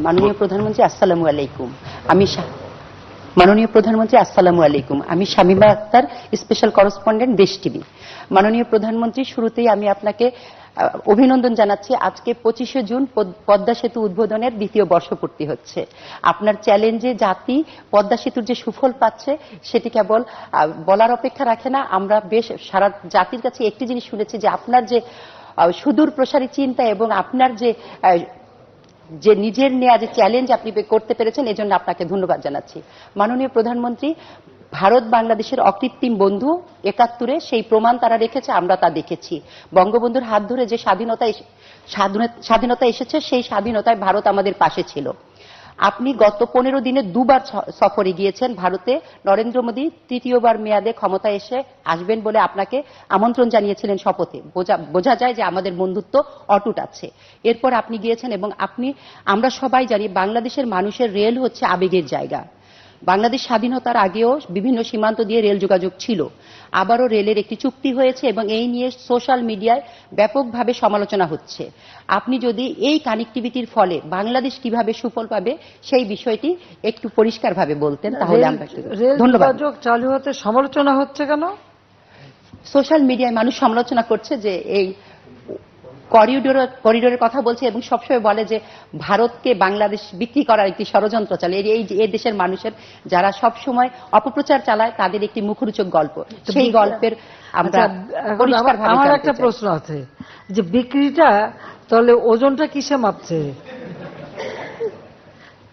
মাননীয় প্রধানমন্ত্রী, আসসালামু আলাইকুম। আমি মাননীয় প্রধানমন্ত্রী, আসসালামু আলাইকুম। আমি Shamima Akter, special correspondent Desh TV. মাননীয় প্রধানমন্ত্রী, শুরুতেই আমি আপনাকে অভিনন্দন জানাচ্ছি। আজকে পঁচিশে জুন, পদ- পদ্মা সেতু উদ্বোধনের দ্বিতীয় বর্ষপূর্তি হচ্ছে। আপনার চ্যালেঞ্জে জাতি পদ্মা সেতুর যে সুফল পাচ্ছে, সেটি কেবল বলার অপেক্ষা রাখে না। আমরা বেশ সারা জাতির কাছে একটি জিনিস শুনেছি যে আপনার যে সুদূর প্রসারী চিন্তা এবং আপনার যে যে নিজের নেয়া যে চ্যালেঞ্জ আপনি করতে পেরেছেন, এজন্য আপনাকে ধন্যবাদ জানাচ্ছি। মাননীয় প্রধানমন্ত্রী, ভারত বাংলাদেশের অকৃত্রিম বন্ধু একাত্তরে, সেই প্রমাণ তারা রেখেছে, আমরা তা দেখেছি। বঙ্গবন্ধুর হাত ধরে যে স্বাধীনতা স্বাধীনতা- এসেছে, সেই স্বাধীনতায় ভারত আমাদের পাশে ছিল। আপনি গত পনেরো দিনে দুবার সফরে গিয়েছেন ভারতে। নরেন্দ্র মোদী তৃতীয়বার মেয়াদে ক্ষমতা এসে আসবেন বলে আপনাকে আমন্ত্রণ জানিয়েছিলেন শপথে। বোঝা যায় যে আমাদের বন্ধুত্ব অটুট আছে। এরপর আপনি গিয়েছেন এবং আপনি, আমরা সবাই জানি বাংলাদেশের মানুষের রেল হচ্ছে আবেগের জায়গা। বাংলাদেশ স্বাধীনতার আগেও বিভিন্ন সীমান্ত দিয়ে রেল যোগাযোগ ছিল। আবারও রেলের একটি চুক্তি হয়েছে এবং এই নিয়ে সোশ্যাল মিডিয়ায় ব্যাপকভাবে সমালোচনা হচ্ছে। আপনি যদি এই কানেক্টিভিটির ফলে বাংলাদেশ কীভাবে সুফল পাবে সেই বিষয়টি একটু পরিষ্কারভাবে বলতেন তাহলে আমরা ধন্যবাদ। চালু হতে সমালোচনা হচ্ছে কেন? সোশ্যাল মিডিয়ায় মানুষ সমালোচনা করছে যে এই করিডোর করিডোরের কথা বলছে এবং সবসময় বলে যে ভারতকে বাংলাদেশ বিক্রি করার একটি ষড়যন্ত্র চলে এই এই দেশের মানুষের যারা সব সময় অপপ্রচার চালায় তাদের একটি মুখরোচক গল্প। সেই গল্পের আমরা আচ্ছা, আমার- একটা প্রশ্ন আছে যে বিক্রিটা তাহলে ওজনটা কিসে মাপছে?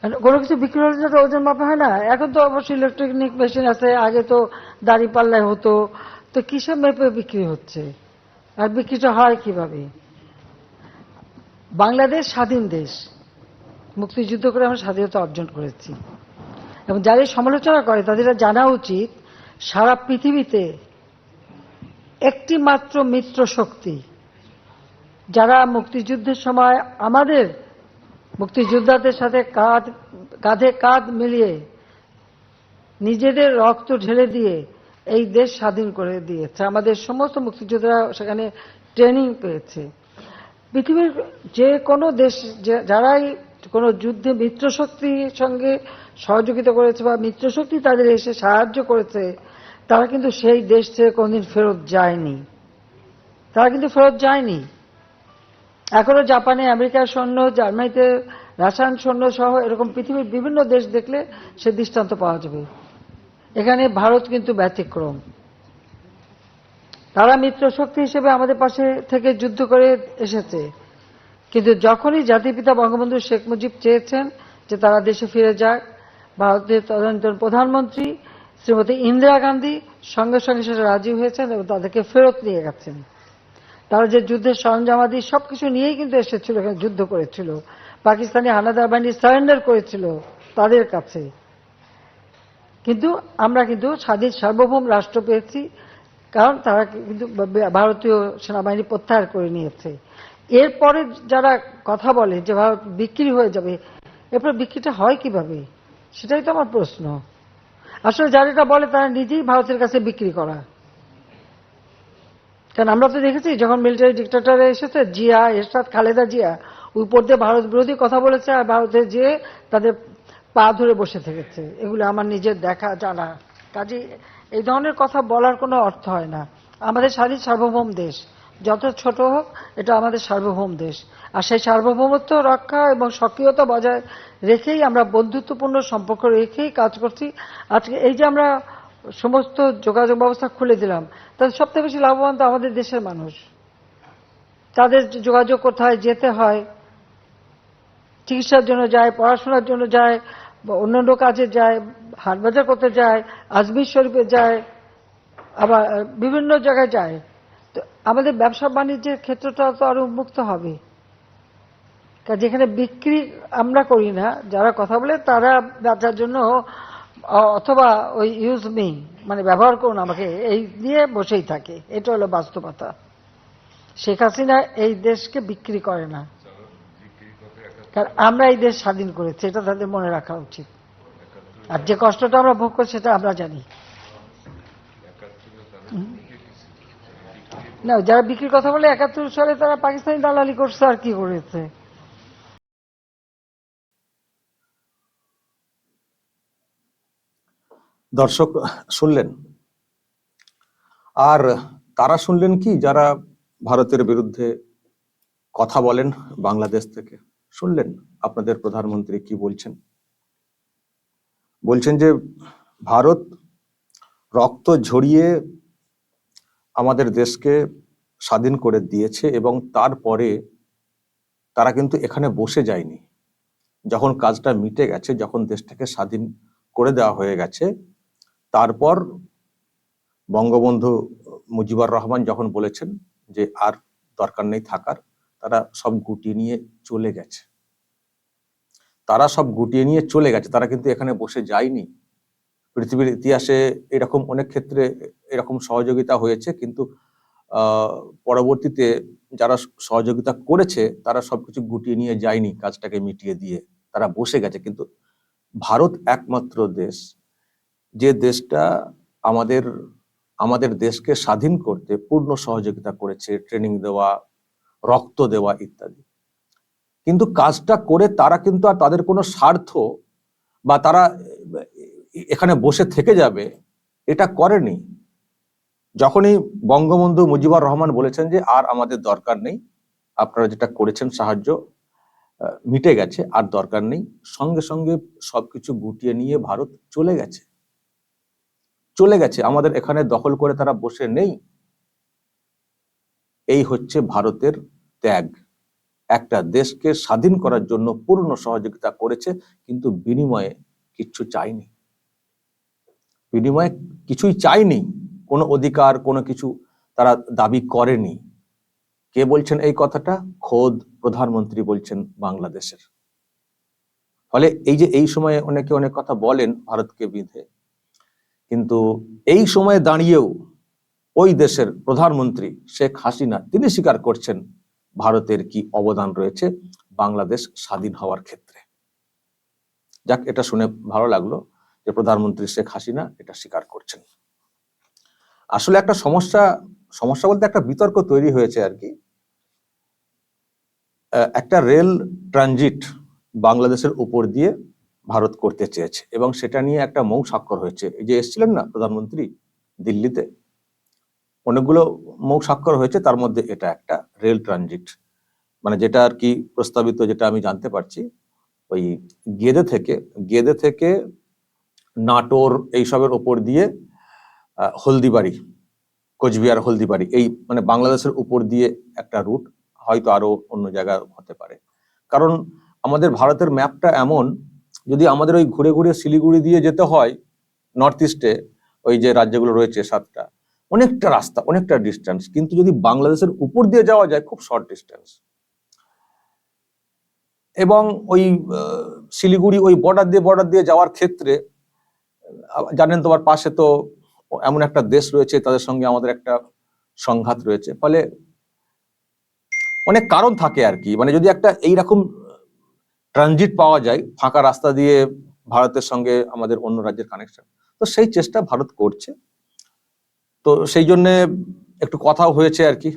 মানে কোনো কিছু বিক্রি হলে ওজন মাপা হয় না। এখন তো অবশ্যই ইলেকট্রনিক মেশিন আছে আগে তো দাড়ি পাল্লায় হতো। তো কিসে মেপে বিক্রি হচ্ছে? আর বিক্রিটা হয় কীভাবে? বাংলাদেশ স্বাধীন দেশ। মুক্তিযুদ্ধ করে আমরা স্বাধীনতা অর্জন করেছি। এবং যারা সমালোচনা করে, তাদের জানা উচিত, সারা পৃথিবীতে একটি মাত্র মিত্র শক্তি, যারা মুক্তিযুদ্ধের সময় আমাদের মুক্তিযোদ্ধাদের সাথে কাঁধ, কাঁধে কাঁধ মিলিয়ে নিজেদের রক্ত ঢেলে দিয়ে এই দেশ স্বাধীন করে দিয়েছে। আমাদের সমস্ত মুক্তিযোদ্ধারা সেখানে ট্রেনিং পেয়েছে। পৃথিবীর যে কোনো দেশ যারাই কোনো যুদ্ধে মিত্রশক্তির সঙ্গে সহযোগিতা করেছে বা মিত্রশক্তি তাদের এসে সাহায্য করেছে, তারা কিন্তু সেই দেশ থেকে কোনদিন ফেরত যায়নি। তারা কিন্তু ফেরত যায়নি। এখনও জাপানে, আমেরিকার সৈন্য, জার্মানিতে রাসায়ন সৈন্য সহ এরকম পৃথিবীর বিভিন্ন দেশ দেখলে সে দৃষ্টান্ত পাওয়া যাবে। এখানে ভারত কিন্তু ব্যতিক্রম। তারা মিত্র শক্তি হিসেবে আমাদের পাশে থেকে যুদ্ধ করে এসেছে। কিন্তু যখনই জাতিপিতা বঙ্গবন্ধু শেখ মুজিব চেয়েছেন যে তারা দেশে ফিরে যাক, ভারতের তদানীন্তন প্রধানমন্ত্রী শ্রীমতী ইন্দিরা গান্ধী সঙ্গে সঙ্গে সেটা রাজি হয়েছেন এবং তাদেরকে ফেরত নিয়ে গেছেন। তারা যে যুদ্ধের সরঞ্জামাদি সবকিছু নিয়েই কিন্তু এসেছিল যুদ্ধ করেছিল। পাকিস্তানি হানাদার বাহিনী সারেন্ডার করেছিল তাদের কাছে। কিন্তু আমরা কিন্তু স্বাধীন সার্বভৌম রাষ্ট্র পেয়েছি কারণ তারা কিন্তু ভারতীয় সেনাবাহিনী প্রত্যাহার করে নিয়েছে। এরপরে যারা কথা বলে যে ভারত বিক্রি হয়ে যাবে, এরপর বিক্রিটা হয় কীভাবে? সেটাই তো আমার প্রশ্ন। আসলে যারা এটা বলে তারা নিজেই ভারতের কাছে বিক্রি করা। কারণ আমরা তো দেখেছি, যখন মিলিটারি ডিক্টেটরে এসেছে, জিয়া, এরশাদ, খালেদা জিয়া, উপর দিয়ে ভারত বিরোধী কথা বলেছে আর ভারতে যেয়ে তাদের পা ধরে বসে থেকেছে। এগুলো আমার নিজের দেখা, জানা। কাজে এই ধরনের কথা বলার কোনো অর্থ হয় না। আমাদের স্বাধীন সার্বভৌম দেশ। যত ছোট হোক, এটা আমাদের সার্বভৌম দেশ। আর সেই সার্বভৌমত্ব রক্ষা এবং সক্রিয়তা বজায় রেখেই আমরা বন্ধুত্বপূর্ণ সম্পর্ক রেখেই কাজ করছি। আজকে এই যে আমরা সমস্ত যোগাযোগ ব্যবস্থা খুলে দিলাম তাদের সবথেকে বেশি লাভবান তো আমাদের দেশের মানুষ। তাদের যোগাযোগ কোথায় যেতে হয়, চিকিৎসার জন্য যায়, পড়াশোনার জন্য যায় বা অন্যান্য কাজে যায় হাটবাজার করতে যায়, আজমির শরীফে যায়, আবার বিভিন্ন জায়গায় যায়। তো আমাদের ব্যবসা বাণিজ্যের ক্ষেত্রটা তো আরও উন্মুক্ত হবে। যেখানে বিক্রি আমরা করি না, যারা কথা বলে, তারা ব্যবসার জন্য অথবা ওই ইউজ মি মানে ব্যবহার করুন আমাকে, এই নিয়ে বসেই থাকে। এটা হলো বাস্তবতা। শেখ হাসিনা এই দেশকে বিক্রি করে না। কারণ আমরা এই দেশ স্বাধীন করেছি, এটা তাদের মনে রাখা উচিত। আর যে কষ্টটা আমরা ভোগ করছি সেটা আমরা জানি। না, যারা বিক্রির কথা বলে, একাত্তর সালে তারা পাকিস্তানি দালালি করছে, আর কি করেছে? দর্শক, শুনলেন? আর তারা শুনলেন কি, যারা ভারতের বিরুদ্ধে কথা বলেন বাংলাদেশ থেকে? শুনলেন আপনাদের প্রধানমন্ত্রী কি বলছেন? বলছেন যে, ভারত রক্ত ঝরিয়ে আমাদের দেশকে স্বাধীন করে দিয়েছে এবং তারপরে তারা কিন্তু এখানে বসে যায়নি। যখন কাজটা মিটে গেছে, যখন দেশটাকে স্বাধীন করে দেওয়া হয়ে গেছে, তারপর বঙ্গবন্ধু মুজিবুর রহমান যখন বলেছেন যে, আর দরকার নেই থাকার তারা সব গুটিয়ে নিয়ে চলে গেছে। তারা সব গুটিয়ে নিয়ে চলে গেছে। তারা কিন্তু এখানে বসে যায়নি। পৃথিবীর ইতিহাসে এরকম অনেক ক্ষেত্রে এরকম সহযোগিতা হয়েছে, কিন্তু পরবর্তীতে যারা সহযোগিতা করেছে, তারা সবকিছু গুটিয়ে নিয়ে যায়নি কাজটাকে মিটিয়ে দিয়ে। তারা বসে গেছে। কিন্তু ভারত একমাত্র দেশ, যে দেশটা আমাদের আমাদের দেশকে স্বাধীন করতে পূর্ণ সহযোগিতা করেছে, ট্রেনিং দেওয়া রক্ত দেওয়া ইত্যাদি। কিন্তু কাজটা করে তারা কিন্তু আর তাদের কোনো স্বার্থ বা তারা এখানে বসে থেকে যাবে, এটা করেনি। যখনই বঙ্গবন্ধু মুজিবুর রহমান বলেছেন যে আর আমাদের দরকার নেই, আপনারা যেটা করেছেন সাহায্য মিটে গেছে, আর দরকার নেই। সঙ্গে সঙ্গে সবকিছু গুটিয়ে নিয়ে ভারত চলে গেছে। চলে গেছে, আমাদের এখানে দখল করে তারা বসে নেই। এই হচ্ছে ভারতের ত্যাগ। একটা দেশকে স্বাধীন করার জন্য পূর্ণ সহযোগিতা করেছে, কিন্তু বিনিময়ে কিচ্ছু চাইনি বিনিময়ে কিছুই চাইনি কোনো অধিকার, কোনো কিছু তারা দাবি করেনি। কে বলছেন এই কথাটা? খোদ প্রধানমন্ত্রী বলছেন বাংলাদেশের। ফলে এই যে এই সময়ে অনেকে অনেক কথা বলেন ভারতকে বিধে, কিন্তু এই সময়ে দাঁড়িয়েও ওই দেশের প্রধানমন্ত্রী শেখ হাসিনা, তিনি স্বীকার করছেন ভারতের কি অবদান রয়েছে, বাংলাদেশ স্বাধীন হওয়ার ক্ষেত্রে? যাক, এটা শুনে ভালো লাগল যে প্রধানমন্ত্রী শেখ হাসিনা এটা স্বীকার করছেন। আসলে একটা সমস্যা সমস্যা বলতে একটা বিতর্ক তৈরি হয়েছে আর কি। একটা রেল ট্রানজিট বাংলাদেশের উপর দিয়ে ভারত করতে চেয়েছে এবং সেটা নিয়ে একটা মৌ স্বাক্ষর হয়েছে। এই যে এসেছিলেন না প্রধানমন্ত্রী দিল্লিতে? অনেকগুলো মৌ স্বাক্ষর হয়েছে, তার মধ্যে এটা একটা রেল ট্রানজিট। মানে যেটা আর কি প্রস্তাবিত, যেটা আমি জানতে পারছি, ওই গেদে থেকে গেদে থেকে নাটোর এইসবের ওপর দিয়ে হলদিবাড়ি, কোচবিহার, হলদিবাড়ি, এই মানে বাংলাদেশের উপর দিয়ে একটা রুট, হয়তো আরও অন্য জায়গা হতে পারে। কারণ আমাদের ভারতের ম্যাপটা এমন, যদি আমাদের ওই ঘুরে ঘুরে শিলিগুড়ি দিয়ে যেতে হয়, নর্থ ইস্টে, ওই যে রাজ্যগুলো রয়েছে সাতটা অনেকটা রাস্তা, অনেকটা ডিস্টেন্স কিন্তু যদি বাংলাদেশের উপর দিয়ে যাওয়া যায়, খুব শর্ট ডিস্টেন্স এবং ওই শিলিগুড়ি ওই বর্ডার দিয়ে বর্ডার দিয়ে যাওয়ার ক্ষেত্রে জানেন তোমার পাশে তো এমন একটা দেশ রয়েছে, তাদের সঙ্গে আমাদের একটা সংঘাত রয়েছে। ফলে অনেক কারণ থাকে আর কি। মানে যদি একটা এইরকম ট্রানজিট পাওয়া যায়, ফাঁকা রাস্তা দিয়ে ভারতের সঙ্গে আমাদের অন্য রাজ্যের কানেকশন তো সেই চেষ্টা ভারত করছে। তো সেই জন্য একটু কথাও হয়েছে আর কি।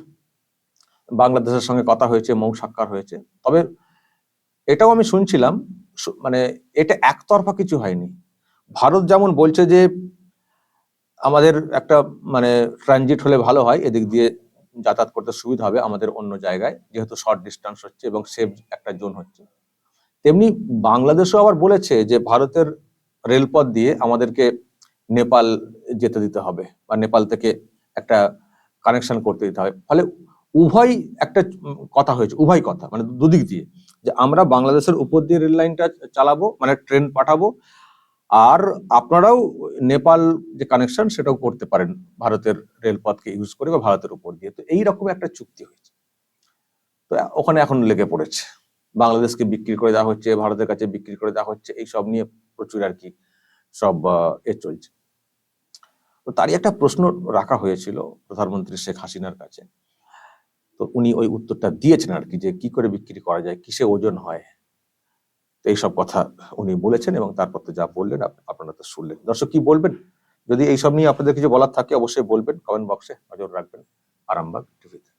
বাংলাদেশের সঙ্গে কথা হয়েছে, মৌ সাক্ষাৎ হয়েছে। তবে এটাও আমি শুনছিলাম মানে এটা একতরফা কিছু হয়নি। ভারত যেমন বলছে যে আমাদের একটা মানে ট্রানজিট হলে ভালো হয়, এদিক দিয়ে যাতায়াত করতে সুবিধা হবে আমাদের অন্য জায়গায়, যেহেতু শর্ট ডিস্টেন্স হচ্ছে এবং সেফ একটা জোন হচ্ছে। তেমনি বাংলাদেশও আবার বলেছে যে ভারতের রেলপথ দিয়ে আমাদেরকে নেপাল যেতে দিতে হবে বা নেপাল থেকে একটা কানেকশন করতে দিতে হবে। ফলে উভয় একটা কথা হয়েছে, উভয় কথা মানে দুদিক দিয়ে, যে আমরা বাংলাদেশের উপর দিয়ে রেল লাইনটা চালাবো মানে ট্রেন পাঠাবো, আর আপনারাও নেপাল যে কানেকশন সেটাও করতে পারেন ভারতের রেলপথকে ইউজ করে বা ভারতের উপর দিয়ে। তো এইরকম একটা চুক্তি হয়েছে। তো ওখানে এখন লেগে পড়েছে। বাংলাদেশকে বিক্রি করে দেওয়া হচ্ছে, ভারতের কাছে বিক্রি করে দেওয়া হচ্ছে এই সব নিয়ে প্রচুর আর কি সব এ চলছে। তো তারই একটা প্রশ্ন রাখা হয়েছিল প্রধানমন্ত্রী শেখ হাসিনার কাছে। তো উনি ওই উত্তরটা দিয়েছেন আর কি যে কি করে বিক্রি করা যায়, কিসে ওজন হয়। তো এইসব কথা উনি বলেছেন এবং তারপর তো যা বললেন আপ- আপনারা তো শুনলেন। দর্শক কি বলবেন? যদি এইসব নিয়ে আপনাদের কিছু বলার থাকে অবশ্যই বলবেন। কমেন্ট বক্সে নজর রাখবেন। আরামবাগ টিভিতে